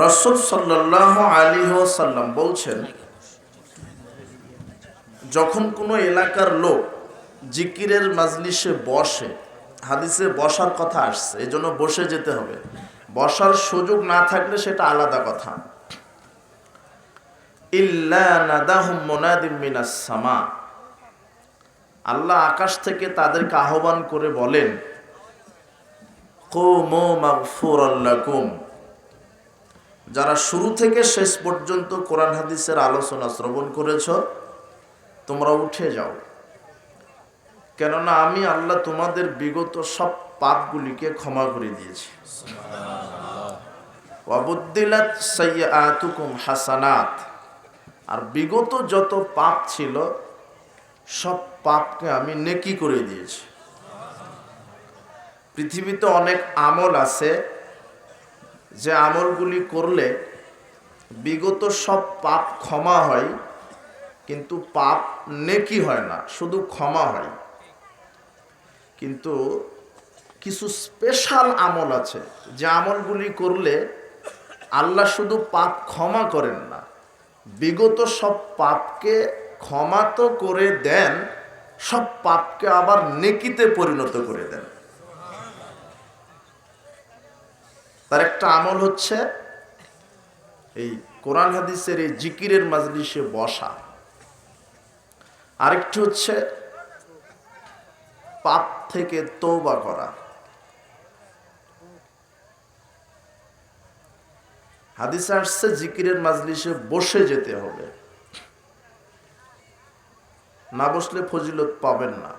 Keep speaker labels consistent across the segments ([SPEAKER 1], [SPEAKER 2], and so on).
[SPEAKER 1] রসুল সাল্লাহ আলী সাল্লাম বলছেন, যখন কোনো এলাকার লোক জিকিরের মাজলিসে বসে, হাদিসে বসার কথা আসছে এই জন্য বসে যেতে হবে। বসার সুযোগ না থাকলে সেটা আলাদা কথা। সামা। আল্লাহ আকাশ থেকে তাদেরকে আহ্বান করে বলেন, কুমু মাগফুরাল্লাকুম যারা শুরু থেকে শেষ পর্যন্ত কোরআন হাদিসের আলোচনা শ্রবণ করেছ, তোমরা উঠে যাও। কেননা আমি আল্লাহ তোমাদের বিগত সব পাপগুলিকে ক্ষমা করে দিয়েছি। হাসানাত। আর বিগত যত পাপ ছিল, সব পাপকে আমি নেকি করে দিয়েছি। পৃথিবীতে অনেক আমল আছে যে আমলগুলি করলে বিগত সব পাপ ক্ষমা হয়, কিন্তু পাপ নেকি হয় না, শুধু ক্ষমা হয়। কিন্তু কিছু স্পেশাল আমল আছে, যে আমলগুলি করলে আল্লাহ শুধু পাপ ক্ষমা করেন না, বিগত সব পাপকে ক্ষমা তো করে দেন, সব পাপকে আবার নেকিতে পরিণত করে দেন। তার একটা আমল হচ্ছে এই কোরআন হাদিসের এই জিকিরের মাজলিসে বসা। আরেকটি হচ্ছে পাপ থেকে তৌবা করা। হাদিস আসছে জিকিরের মাজলিসে বসে যেতে হবে। না বসলে ফজিলত পাবেন না।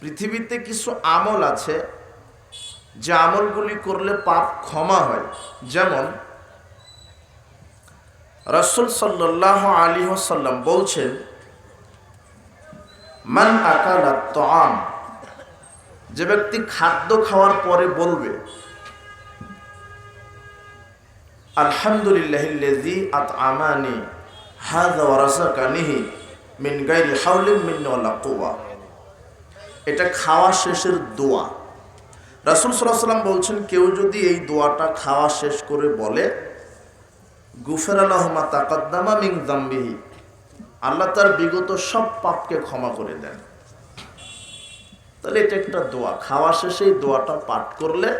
[SPEAKER 1] পৃথিবীতে কিছু আমল আছে যে আমলগুলি করলে পাপ ক্ষমা হয়। যেমন রসুল সাল্লাহ আলী সাল্লাম বলছেন, মান আকালা তাম যে ব্যক্তি খাদ্য খাওয়ার পরে বলবে, আলহামদুলিল্লাহ এটা খাওয়া শেষের দোয়া। রাসুল সাল্লাম বলছেন, কেউ যদি এই দোয়াটা খাওয়া শেষ করে বলে, গুফের আলহমা তাকাদ্দামা মিং দাম্বিহি আল্লাহ তার বিগত সব পাপকে ক্ষমা করে দেন। তাহলে এটা একটা দোয়া। খাওয়া শেষে এই দোয়াটা পাঠ করলে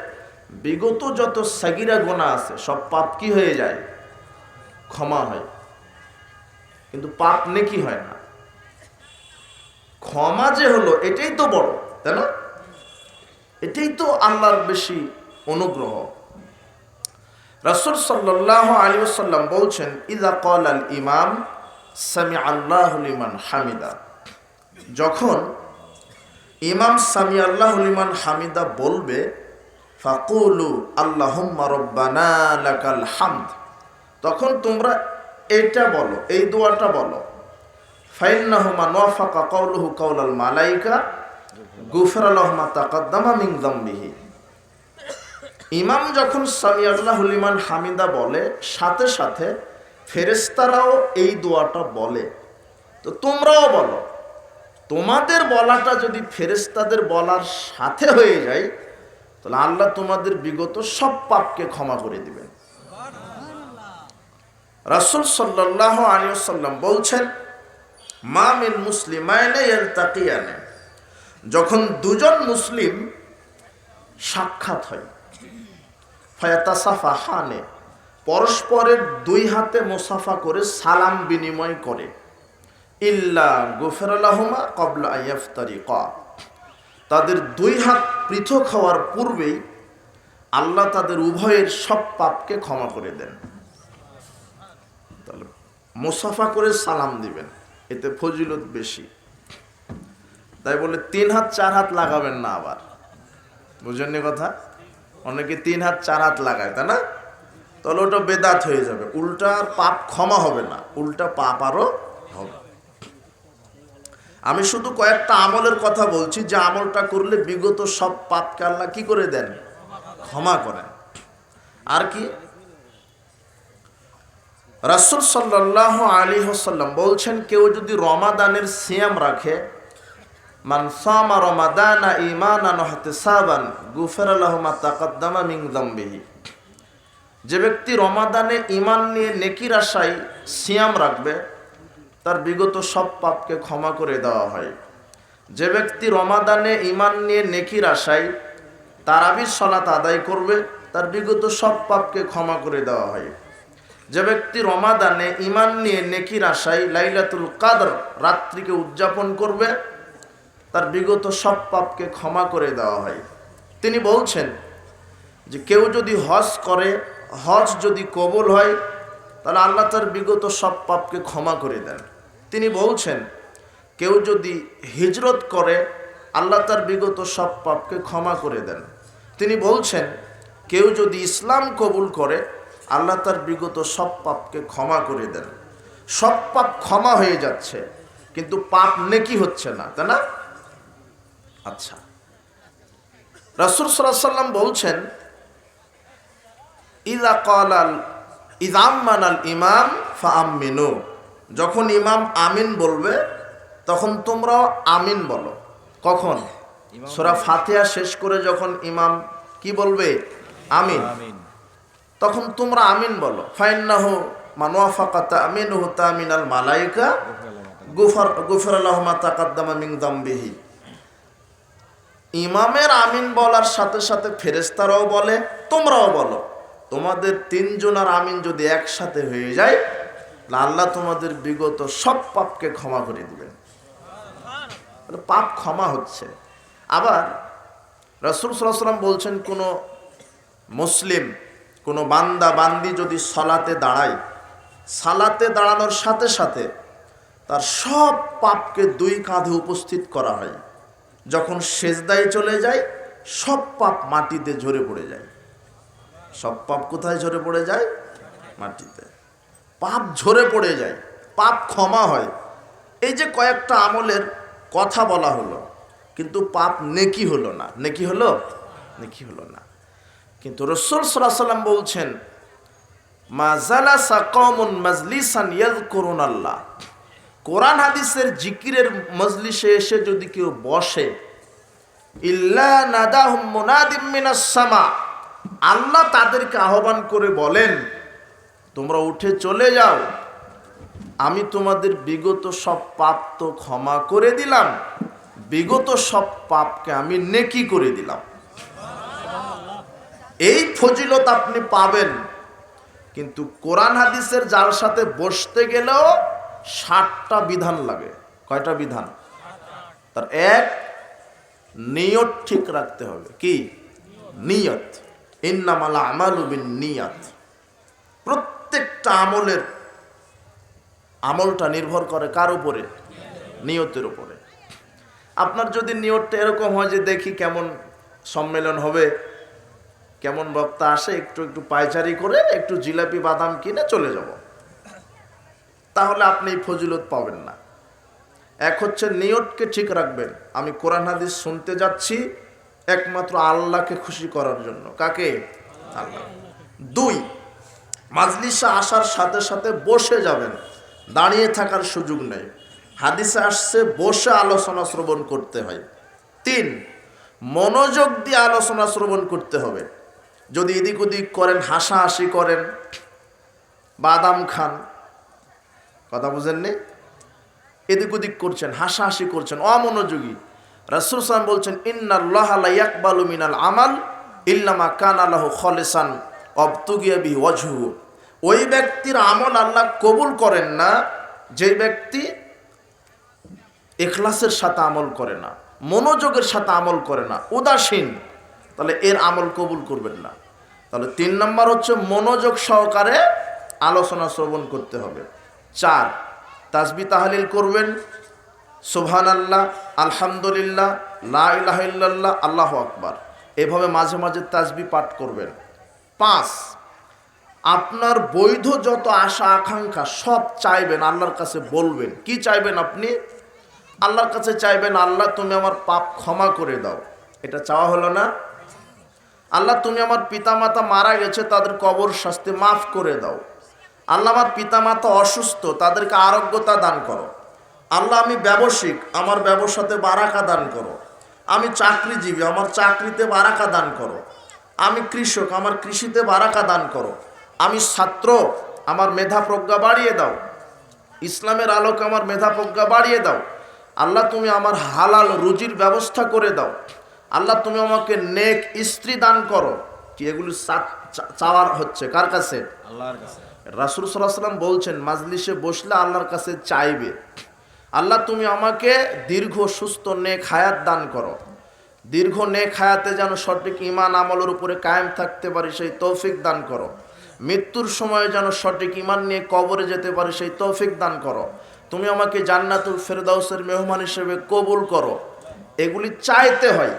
[SPEAKER 1] বিগত যত সাগিরা গোনা আছে, সব পাপ কি হয়ে যায়? ক্ষমা হয়। কিন্তু পাপ নেকি হয় না। ক্ষমা যে হলো, এটাই তো বড়, তাই না? এটাই তো আল্লাহর বেশি অনুগ্রহ। রসুল সাল্লাহ আলী সাল্লাম বলছেন ইদা কল আল ইমাম সামি আল্লাহ লিমান হামিদা। যখন ইমাম সামি আল্লাহ লিমান হামিদা বলবে, ফাকুলু আল্লাহুম্মা রব্বানা লাকাল হামদ, তখন তোমরা এটা বলো, এই দোয়াটা বলো। ফাইল ফাইন্নাহুমা নোয়াফাকা কৌলহু কৌলাল মালাইকা গুফর আলহমা তাকাদ্দামা মিং দম্বিহি ইমাম যখন সামি হামিদা বলে, সাথে সাথে ফেরেস্তারাও এই দোয়াটা বলে। তো তোমরাও বলো, তোমাদের বলাটা যদি ফেরেস্তাদের বলার সাথে হয়ে যায়, তাহলে আল্লাহ তোমাদের বিগত সব পাপকে ক্ষমা করে দিবেন। রাসুল সাল্লাহ আলী সাল্লাম বলছেন, মা মিন মুসলিমায়নে তাকিয়ানে যখন দুজন মুসলিম সাক্ষাৎ হয় হানে, পরস্পরের দুই হাতে মোসাফা করে সালাম বিনিময় করে, ইল্লা গুফের আলহমা কবলা আইয়াফতারি ক তাদের দুই হাত পৃথক হওয়ার পূর্বেই আল্লাহ তাদের উভয়ের সব পাপকে ক্ষমা করে দেন। মোসাফা করে সালাম দিবেন, এতে ফজিলত বেশি। তাই বলে তিন হাত, চার হাত লাগাবেন না আবার। বুঝেননি কথা? অনেকে তিন হাত, চার হাত লাগায়, তাই না? তাহলে ওটা বেদাত হয়ে যাবে। উল্টা আর পাপ ক্ষমা হবে না, উল্টা পাপ আরও হবে। আমি শুধু কয়েকটা আমলের কথা বলছি, যে আমলটা করলে বিগত সব পাপকে আল্লাহ কি করে দেন? ক্ষমা করেন। আর কি? রাসুল সাল্লাহ আলী হাসাল্লাম বলছেন, কেউ যদি রমাদানের সিয়াম রাখে মান সামা রমাদানা ঈমানান ওয়া ইহতিসাবান, গুফিরা লাহু মা তাকাদ্দামা মিন যামবিহি। যে ব্যক্তি রমাদানে ঈমান নিয়ে নেকির আশায় সিয়াম রাখবে, তার বিগত সব পাপকে ক্ষমা করে দেওয়া হয়। যে ব্যক্তি রমাদানে ঈমান নিয়ে নেকির আশায় তারাবির সলাত আদায় করবে, তার বিগত সব পাপকে ক্ষমা করে দেওয়া হয়। যে ব্যক্তি রমাদানে ঈমান নিয়ে নেকির আশায় লাইলাতুল কাদর রাত্রিকে উদযাপন করবে তার বিগত সব পাপকে ক্ষমা করে দেওয়া হয়। তিনি বলছেন যে কেউ যদি হজ করে, হজ যদি কবুল হয়, তাহলে আল্লাহ তার বিগত সব পাপকে ক্ষমা করে দেন। তিনি বলছেন, কেউ যদি হিজরত করে, আল্লাহ তার বিগত সব পাপকে ক্ষমা করে দেন। তিনি বলছেন, কেউ যদি ইসলাম কবুল করে, আল্লাহ তার বিগত সব পাপকে ক্ষমা করে দেন। সব পাপ ক্ষমা হয়ে যাচ্ছে, কিন্তু পাপ নেকি হচ্ছে না, তাই না? আচ্ছা। রাসুল সাল্লাম বলছেন ইদা কলাল ইদাম্মান আল ইমাম ফামিনু যখন ইমাম আমিন বলবে তখন তোমরাও আমিন বলো। কখন? সোরা ফাতিহা শেষ করে যখন ইমাম কি বলবে? আমিন।
[SPEAKER 2] আমিন।
[SPEAKER 1] তখন তোমরা আমিন বলো। ফাইন্নাহ মানোয়াফাকা তামিন হু তামিন আল মালাইকা গুফার গুফর আল্লাহমা তাকাদ্দামা মিং দাম্বিহি ইমামের আমিন বলার সাথে সাথে ফেরেস্তারাও বলে, তোমরাও বলো, তোমাদের তিনজনের আমিন যদি একসাথে হয়ে যায় আল্লাহ তোমাদের বিগত সব পাপকে ক্ষমা করে দিবেন। তাহলে পাপ ক্ষমা হচ্ছে। আবার রসুল সাল্লাম বলছেন, কোনো মুসলিম, কোনো বান্দা, বান্দি যদি সলাতে দাঁড়ায়, সালাতে দাঁড়ানোর সাথে সাথে তার সব পাপকে দুই কাঁধে উপস্থিত করা হয়। যখন সেজদায় চলে যায়, সব পাপ মাটিতে ঝরে পড়ে যায়। সব পাপ কোথায় ঝরে পড়ে যায়? মাটিতে। পাপ ঝরে পড়ে যায়, পাপ ক্ষমা হয়। এই যে কয়েকটা আমলের কথা বলা হলো, কিন্তু পাপ নেকি হলো না। নেকি হলো? নেকি হলো না। কিন্তু রসুল সাল্লাম বলছেন মাজলিসান ইয়াজকুরুন আল্লাহ কোরআন হাদিসের জিকিরের মজলিসে এসে যদি কেউ বসে আল্লাহ তাদেরকে আহ্বান করে বলেন, তোমরা উঠে চলে যাও, আমি তোমাদের বিগত সব পাপ তো ক্ষমা করে দিলাম, বিগত সব পাপকে আমি নেকি করে দিলাম। এই ফজিলত আপনি পাবেন, কিন্তু কোরআন হাদিসের যার সাথে বসতে গেলেও ষাটটা বিধান লাগে। কয়টা বিধান? তার এক, নিয়ত ঠিক রাখতে হবে। কি? নিয়ত। ইন্নামালা আমালুবিন নিয়াত। প্রত্যেকটা আমলের আমলটা নির্ভর করে কার উপরে? নিয়তের উপরে। আপনার যদি নিয়তটা এরকম হয় যে দেখি কেমন সম্মেলন হবে, কেমন বক্তা আসে, একটু একটু পায়চারি করে, একটু জিলাপি বাদাম কিনে চলে যাব। তাহলে আপনি এই ফজিলত পাবেন না। এক হচ্ছে নিয়তকে ঠিক রাখবেন। আমি কোরআন হাদিস শুনতে যাচ্ছি একমাত্র আল্লাহকে খুশি করার জন্য। কাকে? আল্লাহ। দুই, মাজলিসে আসার সাথে সাথে বসে যাবেন। দাঁড়িয়ে থাকার সুযোগ নেই। হাদিসে আসছে বসে আলোচনা শ্রবণ করতে হয়। তিন, মনোযোগ দিয়ে আলোচনা শ্রবণ করতে হবে। যদি এদিক ওদিক করেন, হাসাহাসি করেন, বাদাম খান কথা বুঝেননি? এদিক ওদিক করছেন, হাসাহাসি করছেন, অমনোযোগী। রাসুল সালাম বলছেন ইয়াকবালু মিনাল আমাল ইল্লামা কান আল্লাহ খলেসান অবতুগিয়াবি ওয়াজহু ওই ব্যক্তির আমল আল্লাহ কবুল করেন না, যে ব্যক্তি এখলাসের সাথে আমল করে না, মনোযোগের সাথে আমল করে না, উদাসীন, তাহলে এর আমল কবুল করবেন না। তাহলে তিন নম্বর হচ্ছে মনোযোগ সহকারে আলোচনা শ্রবণ করতে হবে। চার তাজবি তাহালিল করবেন। সুবহান আল্লাহ আলহামদুলিল্লাহ, লা ইল্লাল্লাহ, আল্লাহ আকবার। এভাবে মাঝে মাঝে তাজবি পাঠ করবেন। পাঁচ, আপনার বৈধ যত আশা আকাঙ্ক্ষা সব চাইবেন আল্লাহর কাছে বলবেন। কি চাইবেন আপনি? আল্লাহর কাছে চাইবেন, আল্লাহ, তুমি আমার পাপ ক্ষমা করে দাও। এটা চাওয়া হলো না। আল্লাহ, তুমি আমার পিতামাতা মারা গেছে, তাদের কবর শাস্তি মাফ করে দাও। আল্লাহ আমার পিতামাতা অসুস্থ, তাদেরকে আরোগ্যতা দান করো। আল্লাহ আমি ব্যবসায়িক, আমার ব্যবসাতে বারাকা দান করো। আমি চাকরিজীবী, আমার চাকরিতে বারাকা দান করো। আমি কৃষক, আমার কৃষিতে বারাকা দান করো। আমি ছাত্র, আমার মেধা প্রজ্ঞা বাড়িয়ে দাও। ইসলামের আলোকে আমার মেধা প্রজ্ঞা বাড়িয়ে দাও। আল্লাহ তুমি আমার হালাল রুজির ব্যবস্থা করে দাও। আল্লাহ তুমি আমাকে নেক স্ত্রী দান করো। কি এগুলি চাওয়ার হচ্ছে? কার কাছে?
[SPEAKER 2] আল্লাহর কাছে।
[SPEAKER 1] রাসুল সাল্লাম বলছেন, মাজলিসে বসলে আল্লাহর কাছে চাইবে। আল্লাহ, তুমি আমাকে দীর্ঘ, সুস্থ, নেক হায়াত দান করো। দীর্ঘ, নেক হায়াতে যেন সঠিক ইমান আমলের উপরে কায়েম থাকতে পারি, সেই তৌফিক দান করো। মৃত্যুর সময়ে যেন সঠিক ইমান নিয়ে কবরে যেতে পারি, সেই তৌফিক দান করো। তুমি আমাকে জান্নাতুল ফেরদাউসের মেহমান হিসেবে কবুল করো। এগুলি চাইতে হয়।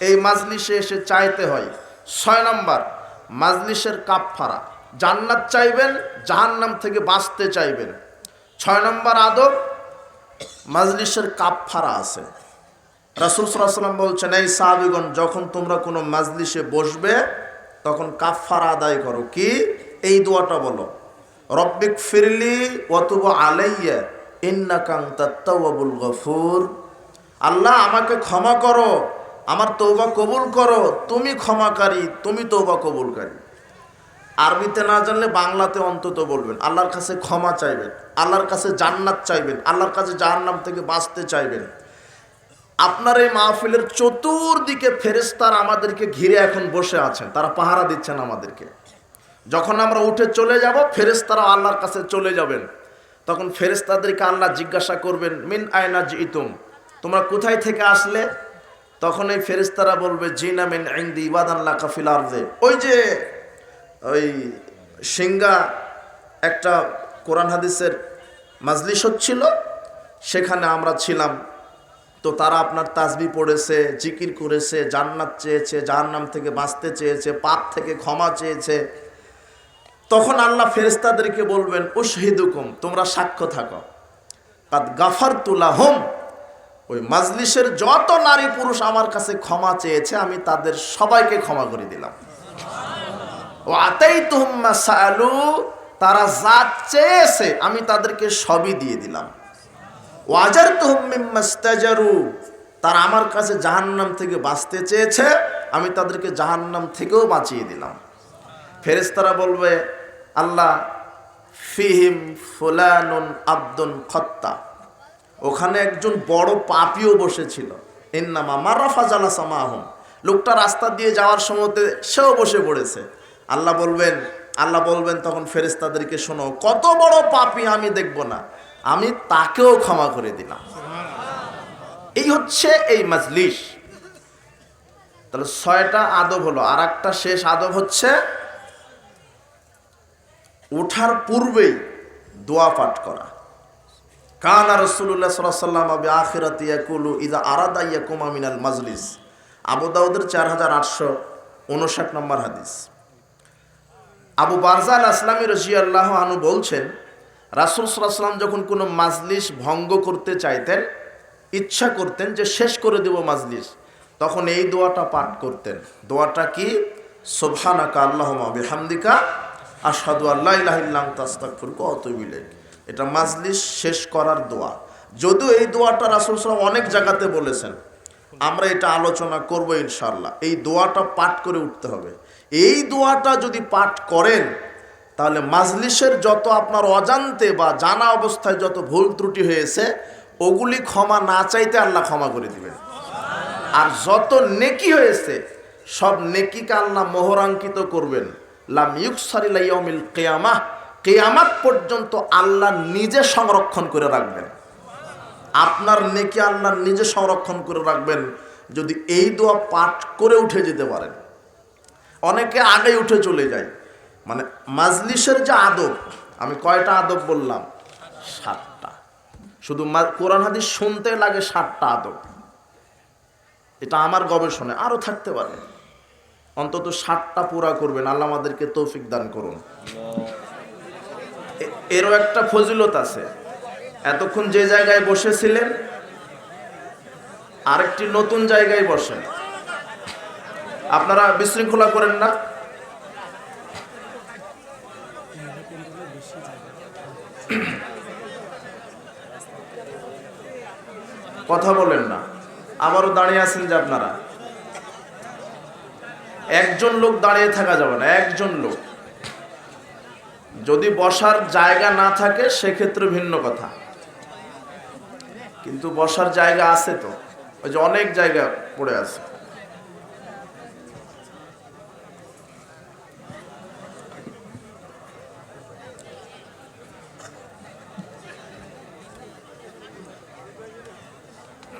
[SPEAKER 1] এই মাজলিসে এসে চাইতে হয়। ছয় নম্বর, মাজলিসের কাপফারা জান্নাত চাইবেন, জাহান্নাম থেকে বাঁচতে চাইবেন। ছয় নম্বর আদব, মাজলিসের কাপ ফারা আছে। রাসুল সাল্লাম বলছেন, এই সাহাবিগণ, যখন তোমরা কোনো মাজলিসে বসবে, তখন কাফারা আদায় করো। কি? এই দোয়াটা বলো। রব্বিক ফিরলি অতুব আলাইয়া, ইন্নাকাং তাত্তাওয়াবুল গফুর। আল্লাহ, আমাকে ক্ষমা করো, আমার তৌবা কবুল করো। তুমি ক্ষমাকারী, তুমি তৌবা কবুলকারী। আরবিতে না জানলে বাংলাতে অন্তত বলবেন। আল্লাহর কাছে ক্ষমা চাইবেন। আল্লাহর কাছে জান্নাত চাইবেন। আল্লাহর কাছে জাহান্নাম থেকে বাঁচতে চাইবেন। আপনার এই মাহফিলের চতুর্দিকে ফেরেস্তার আমাদেরকে ঘিরে এখন বসে আছেন। তারা পাহারা দিচ্ছেন আমাদেরকে। যখন আমরা উঠে চলে যাব ফেরেস্তারা আল্লাহর কাছে চলে যাবেন। তখন ফেরেস্তাদেরকে আল্লাহ জিজ্ঞাসা করবেন, মিন আয়না জিতুম তোমরা কোথায় থেকে আসলে? তখন এই ফেরেস্তারা বলবে, জিনা মিন ইন্দি ইবাদাল্লাহ কাফিল আরদে। ওই যে ওই সিঙ্গা একটা কোরআন হাদিসের মাজলিস হচ্ছিল, সেখানে আমরা ছিলাম। তো তারা আপনার তাসবি পড়েছে, জিকির করেছে, জান্নাত চেয়েছে, জাহান্নাম থেকে বাঁচতে চেয়েছে, পাপ থেকে ক্ষমা চেয়েছে। তখন আল্লাহ ফেরেস্তাদেরকে বলবেন, উশহিদুকুম, তোমরা সাক্ষ্য থাকো। কাদ গাফার তুলা হোম ওই মাজলিসের যত নারী পুরুষ আমার কাছে ক্ষমা চেয়েছে, আমি তাদের সবাইকে ক্ষমা করে দিলাম। ও তুহম্মা সালু তারা যা চেয়েছে, আমি তাদেরকে সবই দিয়ে দিলাম। ওয়াজার তুহম্মিমাস্তাজারু তারা আমার কাছে জাহান্নাম থেকে বাঁচতে চেয়েছে, আমি তাদেরকে জাহান্নাম থেকেও বাঁচিয়ে দিলাম। ফেরেস্তারা বলবে, আল্লাহ, ফিহিম ফুলানুন আব্দুন খত্তা, ওখানে একজন বড় পাপিও বসেছিল। এর ইন্নামা মারাফা জালা সামাহম লোকটা রাস্তা দিয়ে যাওয়ার সময়তে সেও বসে পড়েছে। আল্লাহ বলবেন আল্লাহ বলবেন তখন ফেরেস্তাদেরকে শোনো, কত বড় পাপি আমি দেখব না। আমি তাকেও ক্ষমা করে দিলাম। এই হচ্ছে এই মাজলিস। তাহলে ছয়টা আদব হলো। আর একটা শেষ আদব হচ্ছে ওঠার পূর্বেই দোয়া পাঠ করা। মাজলিস। আবু দাউদের চার হাজার আটশো উনষাট নম্বর হাদিস। আবু বারজাল আসলামী রশিয়াল্লাহ আনু বলছেন, রাসুল সাল্লাম যখন কোনো মাজলিস ভঙ্গ করতে চাইতেন, ইচ্ছা করতেন যে শেষ করে দেব মাজলিস, তখন এই দোয়াটা পাঠ করতেন। দোয়াটা কি? সোভানাকা আল্লাহ বিহামদিকা আসাদু আল্লাহ ইলাহিল্লাম তাস্তাকফুর কত বিলে এটা মাজলিস শেষ করার দোয়া। যদিও এই দোয়াটা রাসুল সাল্লাম অনেক জায়গাতে বলেছেন, আমরা এটা আলোচনা করব ইনশাল্লাহ এই দোয়াটা পাঠ করে উঠতে হবে। এই দোয়াটা যদি পাঠ করেন, তাহলে মাজলিসের যত আপনার অজান্তে বা জানা অবস্থায় যত ভুল ত্রুটি হয়েছে, ওগুলি ক্ষমা না চাইতে আল্লাহ ক্ষমা করে দিবেন। আর যত নেকি হয়েছে, সব নেকিকে আল্লাহ মোহরাঙ্কিত করবেন। লাম ইউকসারিলাইমিল কেয়ামা কেয়ামাত পর্যন্ত আল্লাহ নিজে সংরক্ষণ করে রাখবেন। আপনার নেকি আল্লাহ নিজে সংরক্ষণ করে রাখবেন, যদি এই দোয়া পাঠ করে উঠে যেতে পারেন। অনেকে আগে উঠে চলে যায়। মানে মাজলিসের যে আদব, আমি কয়টা আদব বললাম? সাতটা। শুধু কোরআন হাদিস শুনতে লাগে সাতটা আদব। এটা আমার গবেষণায় আরও থাকতে পারে। অন্তত ষাটটা পুরা করবেন, আল্লাহ আমাদেরকে তৌফিক দান করুন। এরও একটা ফজিলত আছে। এতক্ষণ যে জায়গায় বসেছিলেন, আরেকটি নতুন জায়গায় বসেন। আপনারা বিশৃঙ্খলা করেন না। কথা বলেন না। আবারও দাঁড়িয়ে আছেন যে আপনারা। একজন লোক দাঁড়িয়ে থাকা যাবে না, একজন লোক। যদি বসার জায়গা না থাকে, সেক্ষেত্রে ভিন্ন কথা। কিন্তু বসার জায়গা আছে তো, ওই যে অনেক জায়গা পড়ে আছে।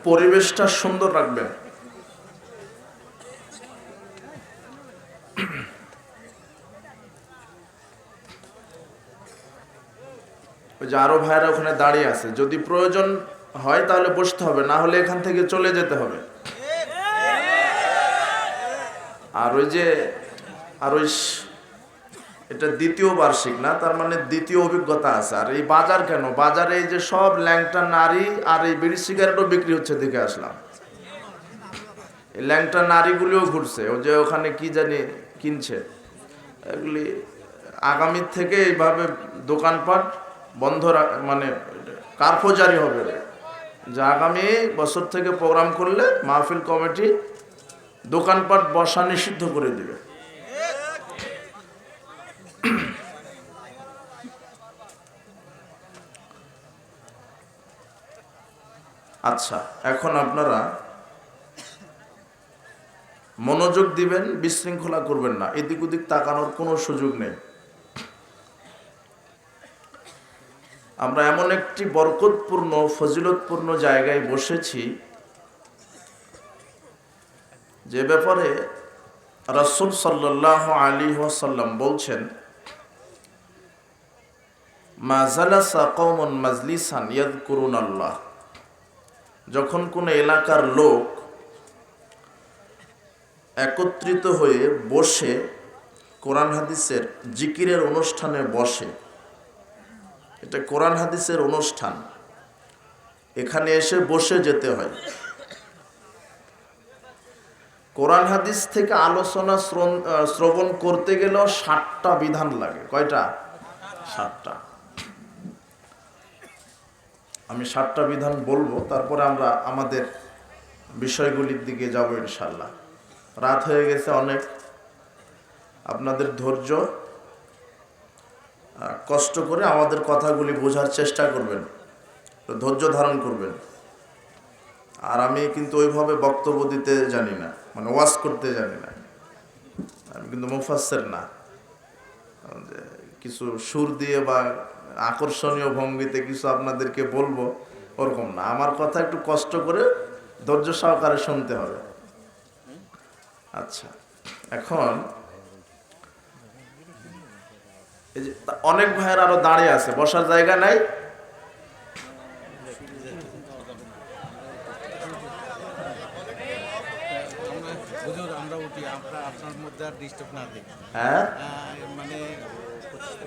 [SPEAKER 1] পরিবেশটা সুন্দর রাখবেন। ওই যে আরও ভাইয়েরা ওখানে দাঁড়িয়ে আছে। যদি প্রয়োজন হয় তাহলে বসতে হবে, না হলে এখান থেকে চলে যেতে হবে। আর ওই যে, আর ওই এটা দ্বিতীয় বার্ষিক না, তার মানে দ্বিতীয় অভিজ্ঞতা আছে। আর এই বাজার কেন? বাজারে এই যে সব ল্যাংটা নারী আর এই বিড়ি সিগারেটও বিক্রি হচ্ছে, দেখে আসলাম। এই ল্যাংটা নারীগুলিও ঘুরছে, ও যে ওখানে কি জানি কিনছে। এগুলি আগামীর থেকে এইভাবে দোকানপাট বন্ধ মানে কার্ফজারি হবে। যে আগামী বছর থেকে প্রোগ্রাম করলে মাহফিল কমিটি দোকানপাট বসা নিষিদ্ধ করে দিবে। আচ্ছা এখন আপনারা মনোযোগ দিবেন, বিশৃঙ্খলা করবেন না। এদিক ওদিক তাকানোর কোনো সুযোগ নেই। আমরা এমন একটি বরকতপূর্ণ, ফজিলতপূর্ণ জায়গায় বসেছি যে ব্যাপারে রাসূল সাল্লাহ আলী ওয়াসাল্লাম বলছেন করুন আল্লাহ যখন কোনো এলাকার লোক একত্রিত হয়ে বসে কোরআন হাদিসের জিকিরের অনুষ্ঠানে বসে, এটা কোরআন হাদিসের অনুষ্ঠান, এখানে এসে বসে যেতে হয়। কোরআন হাদিস থেকে আলোচনা শ্রবণ করতে গেলেও ষাটটা বিধান লাগে। কয়টা? ষাটটা আমি সাতটা বিধান বলব, তারপরে আমরা আমাদের বিষয়গুলির দিকে যাব ইনশাল্লাহ রাত হয়ে গেছে অনেক। আপনাদের ধৈর্য কষ্ট করে আমাদের কথাগুলি বোঝার চেষ্টা করবেন ধৈর্য ধারণ করবেন। আর আমি কিন্তু ওইভাবে বক্তব্য দিতে জানি না মানে ওয়াজ করতে জানি না। আমি কিন্তু মুফাসের না। কিছু সুর দিয়ে বা আকর্ষণীয় ভঙ্গিতে কিছু আপনাদেরকে বলব ওরকম না। আমার কথা একটু কষ্ট করে ধৈর্য সহকারে শুনতে হবে। আচ্ছা এখন এই যে অনেক ভাইয়ের আরও দাঁড়িয়ে আছে বসার জায়গা নাই?
[SPEAKER 2] আমরা উঠি আমরা আপনার মধ্যে আর ডিস্টার্ব না দিই।
[SPEAKER 1] হ্যাঁ?
[SPEAKER 2] মানে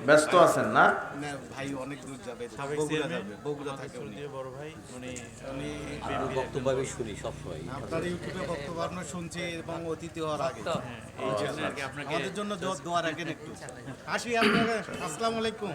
[SPEAKER 1] ব্যস্ত আছেন না?
[SPEAKER 2] না, ভাই অনেক দূর যাবে বগুড়া যাবে বগুড়া থাকে উনি।
[SPEAKER 3] বড় ভাই উনি
[SPEAKER 2] উনি
[SPEAKER 4] বক্তব্য আমি শুনি সবসময়।
[SPEAKER 2] আপনার ইউটিউবে বক্তব্য আমরা শুনছি এবং অতিথি হওয়ার আগে।
[SPEAKER 3] এই জন্য কি আপনাকে
[SPEAKER 2] আমাদের জন্য দোয়া- দোয়া রাখেন একটু। আসি আপনাকে। আসসালামু আলাইকুম।